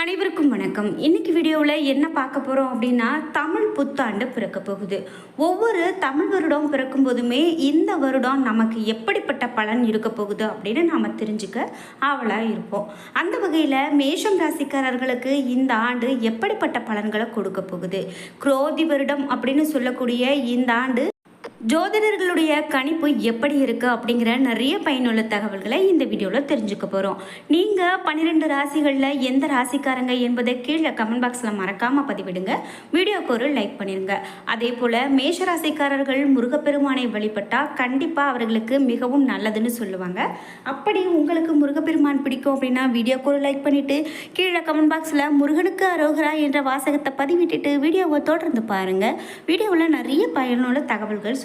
அனைவருக்கும் வணக்கம். இன்னைக்கு வீடியோவில் என்ன பார்க்க போகிறோம் அப்படின்னா தமிழ் புத்தாண்டு பிறக்க போகுது. ஒவ்வொரு தமிழ் வருடம் பிறக்கும் போதுமே இந்த வருடம் நமக்கு எப்படிப்பட்ட பலன் இருக்க போகுது அப்படின்னு நாம் தெரிஞ்சுக்க ஆவலாக இருப்போம். அந்த வகையில் மேஷம் ராசிக்காரர்களுக்கு இந்த ஆண்டு எப்படிப்பட்ட பலன்களை கொடுக்க போகுது? குரோதி வருடம் அப்படின்னு சொல்லக்கூடிய இந்த ஆண்டு ஜோதிடர்களுடைய கணிப்பு எப்படி இருக்குது அப்படிங்கிற நிறைய பயனுள்ள தகவல்களை இந்த வீடியோவில் தெரிஞ்சுக்க போகிறோம் நீங்கள் பன்னிரெண்டு ராசிகளில் எந்த ராசிக்காரங்க என்பதை கீழே கமெண்ட் பாக்ஸில் மறக்காமல் பதிவிடுங்க. வீடியோக்கு ஒரு லைக் பண்ணிடுங்க அதே போல் மேஷ ராசிக்காரர்கள் முருகப்பெருமானை வழிபட்டால் கண்டிப்பாக அவர்களுக்கு மிகவும் நல்லதுன்னு சொல்லுவாங்க. அப்படி உங்களுக்கு முருகப்பெருமான் பிடிக்கும் அப்படின்னா வீடியோக்கு ஒரு லைக் பண்ணிவிட்டு கீழே கமெண்ட் பாக்ஸில் முருகனுக்கு அரோகரா என்ற வாசகத்தை பதிவிட்டுட்டு வீடியோவை தொடர்ந்து பாருங்கள் வீடியோவில் நிறைய பயனுள்ள தகவல்கள்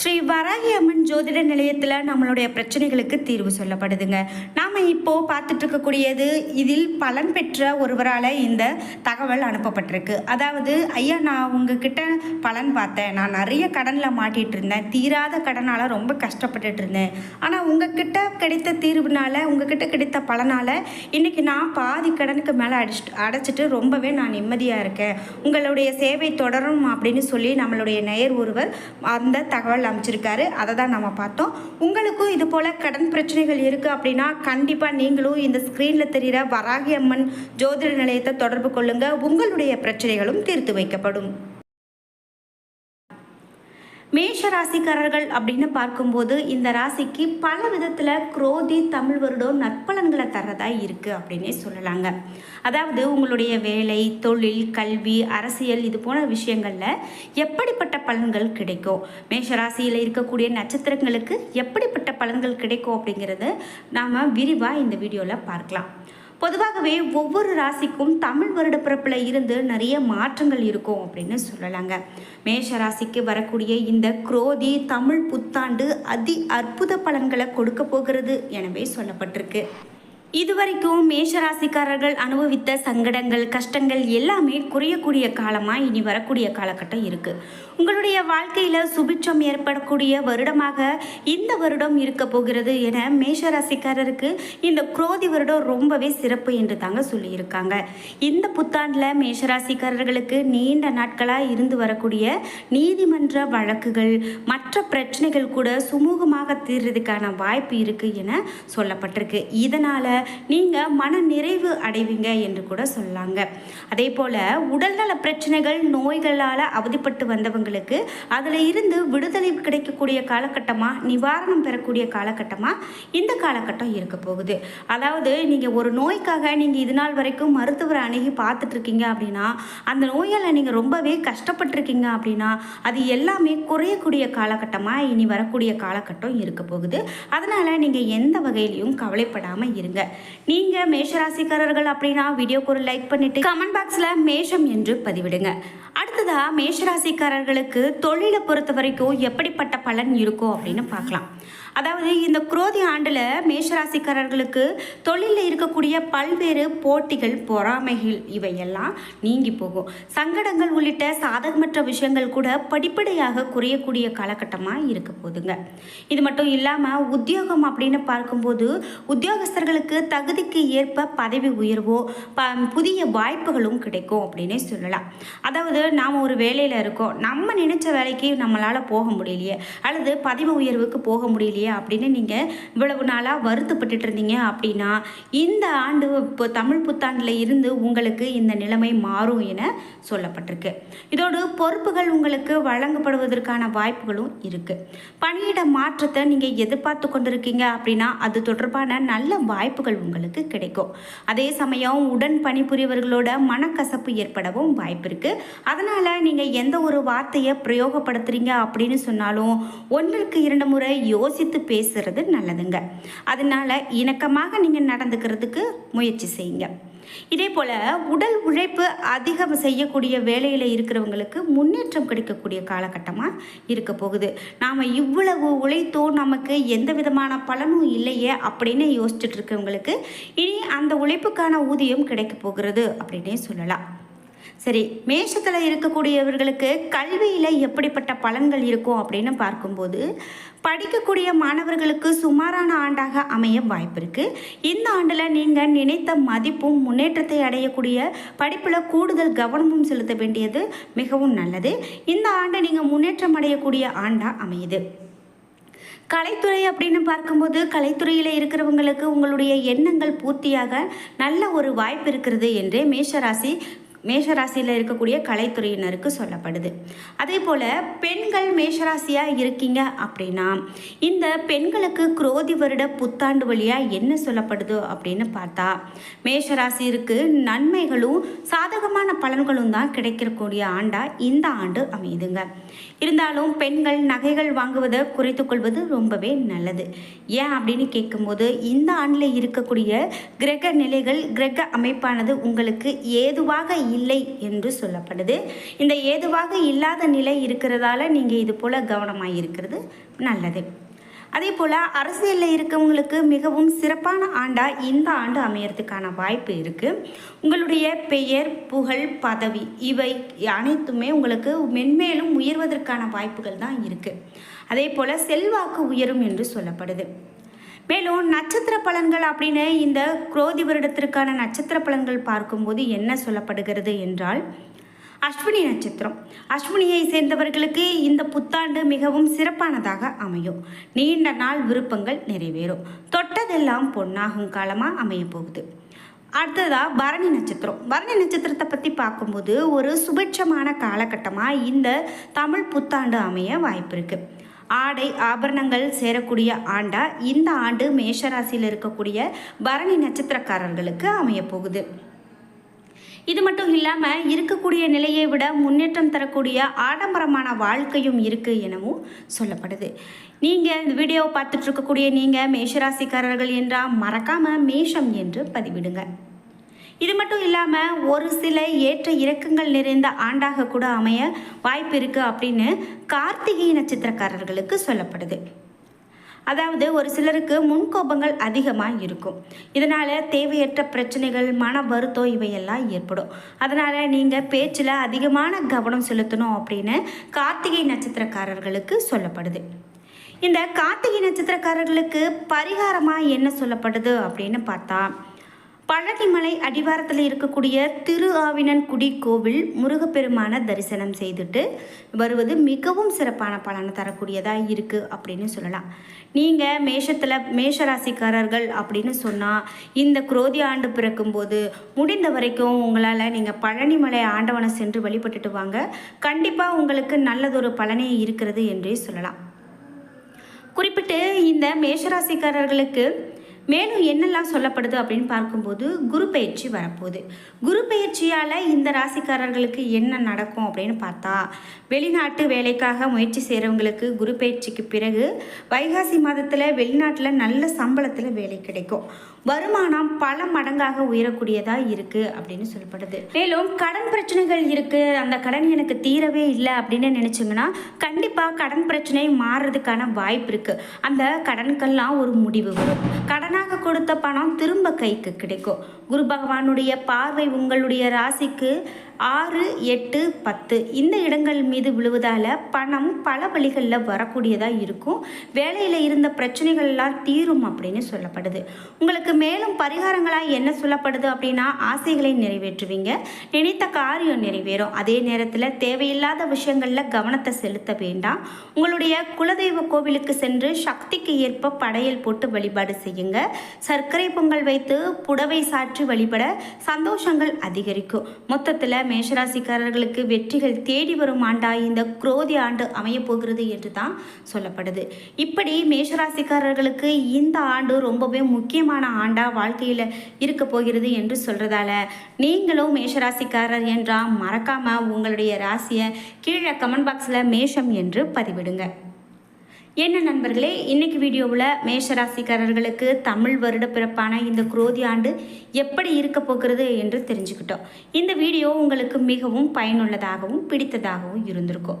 ஸ்ரீ வராகி அம்மன் ஜோதிட நிலையத்தில் நம்மளுடைய பிரச்சனைகளுக்கு தீர்வு சொல்லப்படுதுங்க. நாம் இப்போது பார்த்துட்டு இருக்கக்கூடியது இதில் பலன் பெற்ற ஒருவரால் இந்த தகவல் அனுப்பப்பட்டிருக்கு. அதாவது ஐயா நான் உங்ககிட்ட பலன் பார்த்தேன். நான் நிறைய கடனில் மாட்டிகிட்டு இருந்தேன் தீராத கடனால் ரொம்ப கஷ்டப்பட்டுட்டு இருந்தேன் ஆனால் உங்ககிட்ட கிடைத்த தீர்வுனால உங்ககிட்ட கிடைத்த பலனால் இன்றைக்கி நான் பாதி கடனுக்கு மேலே அடிச்சுட்டு அடைச்சிட்டு ரொம்பவே நான் நிம்மதியாக இருக்கேன். உங்களுடைய சேவை தொடரும் அப்படின்னு சொல்லி நம்மளுடைய நேயர் ஒருவர் அந்த தகவல் அமைச்சிருக்காரு. அதை தான் நம்ம பார்த்தோம். உங்களுக்கும் இது போல் கடன் பிரச்சனைகள் இருக்குது அப்படின்னா கண்டிப்பாக நீங்களும் இந்த ஸ்க்ரீனில் தெரிகிற வராகி அம்மன் ஜோதிட நிலையத்தை தொடர்பு கொள்ளுங்கள் உங்களுடைய பிரச்சனைகளும் தீர்த்து வைக்கப்படும். மேஷ ராசிக்காரர்கள் அப்படின்னு பார்க்கும்போது இந்த ராசிக்கு பல விதத்தில் குரோதி தமிழ் வருடம் நற்பலன்களை தர்றதா இருக்குது அப்படின்னே சொல்லலாங்க. அதாவது உங்களுடைய வேலை தொழில் கல்வி அரசியல் இது போன விஷயங்களில் எப்படிப்பட்ட பலன்கள் கிடைக்கும்? மேஷ ராசியில் இருக்கக்கூடிய நட்சத்திரங்களுக்கு எப்படிப்பட்ட பலன்கள் கிடைக்கும் அப்படிங்கிறது நாம் விரிவாக இந்த வீடியோவில் பார்க்கலாம். பொதுவாகவே ஒவ்வொரு ராசிக்கும் தமிழ் வருட பிறப்பில் இருந்து நிறைய மாற்றங்கள் இருக்கும் அப்படின்னு சொல்லலாங்க. மேஷ ராசிக்கு வரக்கூடிய இந்த குரோதி தமிழ் புத்தாண்டு அதி அற்புத பலன்களை கொடுக்க போகிறது எனவே சொல்லப்பட்டிருக்கு. இதுவரைக்கும் மேஷராசிக்காரர்கள் அனுபவித்த சங்கடங்கள் கஷ்டங்கள் எல்லாமே குறையக்கூடிய காலமாக இனி வரக்கூடிய காலகட்டம் இருக்குது உங்களுடைய வாழ்க்கையில் சுபிட்சம் ஏற்படக்கூடிய வருடமாக இந்த வருடம் இருக்க போகிறது என மேஷராசிக்காரருக்கு இந்த குரோதி வருடம் ரொம்பவே சிறப்பு என்று தாங்க சொல்லியிருக்காங்க. இந்த புத்தாண்டில் மேஷராசிக்காரர்களுக்கு நீண்ட நாட்களாக இருந்து வரக்கூடிய நீதிமன்ற வழக்குகள் மற்ற பிரச்சனைகள் கூட சுமூகமாக தீர்றதுக்கான வாய்ப்பு இருக்குது என சொல்லப்பட்டிருக்கு. இதனால் நீங்கள் மன நிறைவு அடைவீங்க என்று கூட சொல்லாங்க. அதே போல் உடல்நல பிரச்சனைகள் நோய்களால் அவதிப்பட்டு வந்தவங்களுக்கு அதில் இருந்து விடுதலை கிடைக்கக்கூடிய காலகட்டமாக நிவாரணம் பெறக்கூடிய காலகட்டமாக இந்த காலகட்டம் இருக்க போகுது. அதாவது நீங்கள் ஒரு நோய்க்காக நீங்கள் இது நாள் வரைக்கும் மருத்துவரை அணுகி பார்த்துட்ருக்கீங்க அப்படின்னா அந்த நோயால் நீங்கள் ரொம்பவே கஷ்டப்பட்டிருக்கீங்க அப்படின்னா அது எல்லாமே குறையக்கூடிய காலகட்டமாக இனி வரக்கூடிய காலகட்டம் இருக்க போகுது. அதனால் நீங்கள் எந்த வகையிலையும் கவலைப்படாமல் இருங்க. நீங்கள் மேஷராசிக்காரர்கள் அப்படின்னா வீடியோக்கு ஒரு லைக் பண்ணிட்டு கமெண்ட் பாக்ஸில் மேஷம் என்று பதிவிடுங்க. அடுத்ததாக மேஷராசிக்காரர்களுக்கு தொழிலை பொறுத்த வரைக்கும் எப்படிப்பட்ட பலன் இருக்கும் அப்படின்னு பார்க்கலாம். அதாவது இந்த குரோதி ஆண்டில் மேஷராசிக்காரர்களுக்கு தொழிலில் இருக்கக்கூடிய பல்வேறு போட்டிகள் பொறாமைகள் இவையெல்லாம் நீங்கி போகும். சங்கடங்கள் உள்ளிட்ட சாதகமற்ற விஷயங்கள் கூட படிப்படியாக குறையக்கூடிய காலகட்டமாக இருக்க போதுங்க. இது மட்டும் இல்லாமல் உத்தியோகம் அப்படின்னு பார்க்கும்போது உத்தியோகஸ்தர்களுக்கு தகுதிக்கு ஏற்ப பதவி உயர்வோ ப புதிய வாய்ப்புகளும் கிடைக்கும் அப்படின்னே சொல்லலாம். அதாவது நாம் ஒரு வேலையில் இருக்கோம். நம்ம நினைச்ச வேலைக்கு நம்மளால் போக முடியலையே. அல்லது பதவி உயர்வுக்கு போக முடியலையே. அப்படின்னு நீங்கள் இவ்வளவு நாளாக வருத்தப்பட்டுட்டு இருந்தீங்க அப்படின்னா இந்த ஆண்டு இப்போ தமிழ் புத்தாண்டில் இருந்து உங்களுக்கு இந்த நிலைமை மாறும் என சொல்லப்பட்டிருக்கு. இதோடு பொறுப்புகள் உங்களுக்கு வழங்கப்படுவதற்கான வாய்ப்புகளும் இருக்குது பணியிட மாற்றத்தை நீங்கள் எதிர்பார்த்து கொண்டிருக்கீங்க அப்படின்னா அது தொடர்பான நல்ல வாய்ப்புகள் உங்களுக்கு கிடைக்கும். அதே சமயம் உடன் பணிபுரியவர்களோட மனக்கசப்பு ஏற்படவும் வாய்ப்பு இருக்குது அதனால் நீங்கள் எந்த ஒரு வார்த்தையை பிரயோகப்படுத்துகிறீங்க அப்படின்னு சொன்னாலும் ஒன்றுக்கு இரண்டு முறை யோசித்து பேசுறது நல்லதுங்க. அதனால இணக்கமாக நீங்கள் நடந்துக்கிறதுக்கு முயற்சி செய்யுங்க. இதே போல் உடல் உழைப்பு அதிகம் செய்யக்கூடிய வேலையில் இருக்கிறவங்களுக்கு முன்னேற்றம் கிடைக்கக்கூடிய காலகட்டமாக இருக்க போகுது. நாம் இவ்வளவு உழைத்தோம் நமக்கு எந்த விதமான பலனும் இல்லையே அப்படின்னு யோசிச்சுட்டு இருக்கவங்களுக்கு இனி அந்த உழைப்புக்கான ஊதியம் கிடைக்க போகிறது அப்படின்னே சொல்லலாம். சரி மேஷத்தில் இருக்கக்கூடியவர்களுக்கு கல்வியில் எப்படிப்பட்ட பலன்கள் இருக்கும் அப்படின்னு பார்க்கும்போது படிக்கக்கூடிய மாணவர்களுக்கு சுமாரான ஆண்டாக அமைய வாய்ப்பு இருக்குது இந்த ஆண்டில் நீங்கள் நினைத்த மதிப்பும் முன்னேற்றத்தை அடையக்கூடிய படிப்பில் கூடுதல் கவனமும் செலுத்த வேண்டியது மிகவும் நல்லது. இந்த ஆண்டை நீங்கள் முன்னேற்றம் அடையக்கூடிய ஆண்டாக அமையுது. கலைத்துறை அப்படின்னு பார்க்கும்போது கலைத்துறையில் இருக்கிறவங்களுக்கு உங்களுடைய எண்ணங்கள் பூர்த்தியாக நல்ல ஒரு வாய்ப்பு இருக்கிறது என்றே மேஷராசி மேஷராசியில் இருக்கக்கூடிய கலைத்துறையினருக்கு சொல்லப்படுது. அதே போல் பெண்கள் மேஷராசியாக இருக்கீங்க அப்படின்னா இந்த பெண்களுக்கு குரோதி வருட புத்தாண்டு வழியாக என்ன சொல்லப்படுது அப்படின்னு பார்த்தா மேஷராசிற்கு நன்மைகளும் சாதகமான பலன்களும் தான் கிடைக்கக்கூடிய ஆண்டாக இந்த ஆண்டு அமையுதுங்க. இருந்தாலும் பெண்கள் நகைகள் வாங்குவதை குறைத்து கொள்வது ரொம்பவே நல்லது. ஏன் அப்படின்னு கேட்கும்போது இந்த ஆண்டில் இருக்கக்கூடிய கிரக நிலைகள் கிரக அமைப்பானது உங்களுக்கு ஏதுவாக இல்லை என்று சொல்லப்படுது. இந்த ஏதுவாக இல்லாத நிலை இருக்கிறதால நீங்கள் இது போல் கவனமாக இருக்கிறது நல்லது. அதே போல் அரசியலில் இருக்கவங்களுக்கு மிகவும் சிறப்பான ஆண்டாக இந்த ஆண்டு அமையறதுக்கான வாய்ப்பு இருக்குது உங்களுடைய பெயர் புகழ் பதவி இவை அனைத்துமே உங்களுக்கு மென்மேலும் உயர்வதற்கான வாய்ப்புகள் தான் இருக்குது அதே போல் செல்வாக்கு உயரும் என்று சொல்லப்படுது. மேலும் நட்சத்திர பலன்கள் அப்படின்னு இந்த குரோதி வருடத்திற்கான நட்சத்திர பலன்கள் பார்க்கும்போது என்ன சொல்லப்படுகிறது என்றால் அஸ்வினி நட்சத்திரம். அஸ்வினியை சேர்ந்தவர்களுக்கு இந்த புத்தாண்டு மிகவும் சிறப்பானதாக அமையும். நீண்ட நாள் விருப்பங்கள் நிறைவேறும். தொட்டதெல்லாம் பொன்னாகும் காலமாக அமைய போகுது. அடுத்ததாக பரணி நட்சத்திரம். பரணி நட்சத்திரத்தை பற்றி பார்க்கும்போது ஒரு சுபிட்சமான காலகட்டமாக இந்த தமிழ் புத்தாண்டு அமைய வாய்ப்பு இருக்குது ஆடை ஆபரணங்கள் சேரக்கூடிய ஆண்டா இந்த ஆண்டு மேஷராசியில் இருக்கக்கூடிய பரணி நட்சத்திரக்காரர்களுக்கு அமைய போகுது இது மட்டும் இல்லாமல் இருக்கக்கூடிய நிலையை விட முன்னேற்றம் தரக்கூடிய ஆடம்பரமான வாழ்க்கையும் இருக்குது எனவும் சொல்லப்படுது. நீங்கள் இந்த வீடியோவை பார்த்துட்ருக்கக்கூடிய நீங்கள் மேஷராசிக்காரர்கள் என்றால் மறக்காமல் மேஷம் என்று பதிவிடுங்க. இது மட்டும் இல்லாமல் ஒரு சில ஏற்ற இறக்கங்கள் நிறைந்த ஆண்டாக கூட அமைய வாய்ப்பு இருக்குது அப்படின்னு கார்த்திகை நட்சத்திரக்காரர்களுக்கு சொல்லப்படுது. அதாவது ஒரு சிலருக்கு முன்கோபங்கள் அதிகமாக இருக்கும். இதனால் தேவையற்ற பிரச்சனைகள் மன வருத்தம் இவையெல்லாம் ஏற்படும். அதனால் நீங்கள் பேச்சில் அதிகமான கவனம் செலுத்தணும் அப்படின்னு கார்த்திகை நட்சத்திரக்காரர்களுக்கு சொல்லப்படுது. இந்த கார்த்திகை நட்சத்திரக்காரர்களுக்கு பரிகாரமாக என்ன சொல்லப்படுது அப்படின்னு பார்த்தா பழனிமலை அடிவாரத்தில் இருக்கக்கூடிய திரு ஆவினன்குடி கோவில் முருகப்பெருமான தரிசனம் செய்துட்டு வருவது மிகவும் சிறப்பான பலனை தரக்கூடியதாக இருக்குது அப்படின்னு சொல்லலாம். நீங்கள் மேஷத்தில் மேஷராசிக்காரர்கள் அப்படின்னு சொன்னால் இந்த குரோதி ஆண்டு பிறக்கும்போது முடிந்த வரைக்கும் உங்களால் நீங்கள் பழனிமலை ஆண்டவனை சென்று வழிபட்டுட்டு வாங்க. கண்டிப்பாக உங்களுக்கு நல்லதொரு பலனே இருக்கிறது என்றே சொல்லலாம். குறிப்பிட்டு இந்த மேஷராசிக்காரர்களுக்கு மேலும் என்னெல்லாம் சொல்லப்படுது அப்படின்னு பார்க்கும்போது குரு பயிற்சி வரப்போகுது. குரு பயிற்சியால் இந்த ராசிக்காரர்களுக்கு என்ன நடக்கும் அப்படின்னு பார்த்தா வெளிநாட்டு வேலைக்காக முயற்சி செய்கிறவங்களுக்கு குரு பயிற்சிக்கு பிறகு வைகாசி மாதத்தில் வெளிநாட்டில் நல்ல சம்பளத்தில் வேலை கிடைக்கும். வருமானம் பல மடங்காக உயரக்கூடியதாக இருக்குது அப்படின்னு சொல்லப்படுது. மேலும் கடன் பிரச்சனைகள் இருக்குது அந்த கடன் எனக்கு தீரவே இல்லை அப்படின்னு நினச்சிங்கன்னா கண்டிப்பாக கடன் பிரச்சனை மாறுறதுக்கான வாய்ப்பு இருக்குது அந்த கடன்கள்லாம் ஒரு முடிவு வரும். கடனாக கொடுத்த பணம் திரும்ப கைக்கு கிடைக்கும். குரு பகவானுடைய பார்வை உங்களுடைய ராசிக்கு ஆறு எட்டு பத்து. இந்த இடங்கள் மீது விழுவதால் பணம் பல வழிகளில் வரக்கூடியதாக இருக்கும். வேலையில் இருந்த பிரச்சனைகள்லாம் தீரும் அப்படின்னு சொல்லப்படுது. உங்களுக்கு மேலும் பரிகாரங்களாக என்ன சொல்லப்படுது அப்படின்னா ஆசைகளை நிறைவேற்றுவீங்க. நினைத்த காரியம் நிறைவேறும். அதே நேரத்தில் தேவையில்லாத விஷயங்களில் கவனத்தை செலுத்த வேண்டாம். உங்களுடைய குலதெய்வ கோவிலுக்கு சென்று சக்திக்கு ஏற்ப படையல் போட்டு வழிபாடு செய்யுங்க. சர்க்கரை பொங்கல் வைத்து புடவை சாற்றி வழிபட சந்தோஷங்கள் அதிகரிக்கும். மொத்தத்தில் மேஷராசிக்காரர்களுக்கு வெற்றிகள் தேடி வரும் ஆண்டாய் இந்த குரோதி ஆண்டு அமையப்போகிறது என்று தான் சொல்லப்படுது. இப்படி மேஷராசிக்காரர்களுக்கு இந்த ஆண்டு ரொம்பவே முக்கியமான ஆண்டாக வாழ்க்கையில் இருக்க போகிறது என்று சொல்கிறதால நீங்களும் மேஷராசிக்காரர் என்றால் மறக்காமல் உங்களுடைய ராசியை கீழே கமெண்ட் பாக்ஸில் மேஷம் என்று பதிவிடுங்க. என்ன நண்பர்களே இன்னைக்கு வீடியோவில் மேஷராசிக்காரர்களுக்கு தமிழ் வருட பிறப்பான இந்த குரோதி ஆண்டு எப்படி இருக்க போகிறது என்று தெரிஞ்சுக்கிட்டோம். இந்த வீடியோ உங்களுக்கு மிகவும் பயனுள்ளதாகவும் பிடித்ததாகவும் இருந்திருக்கும்.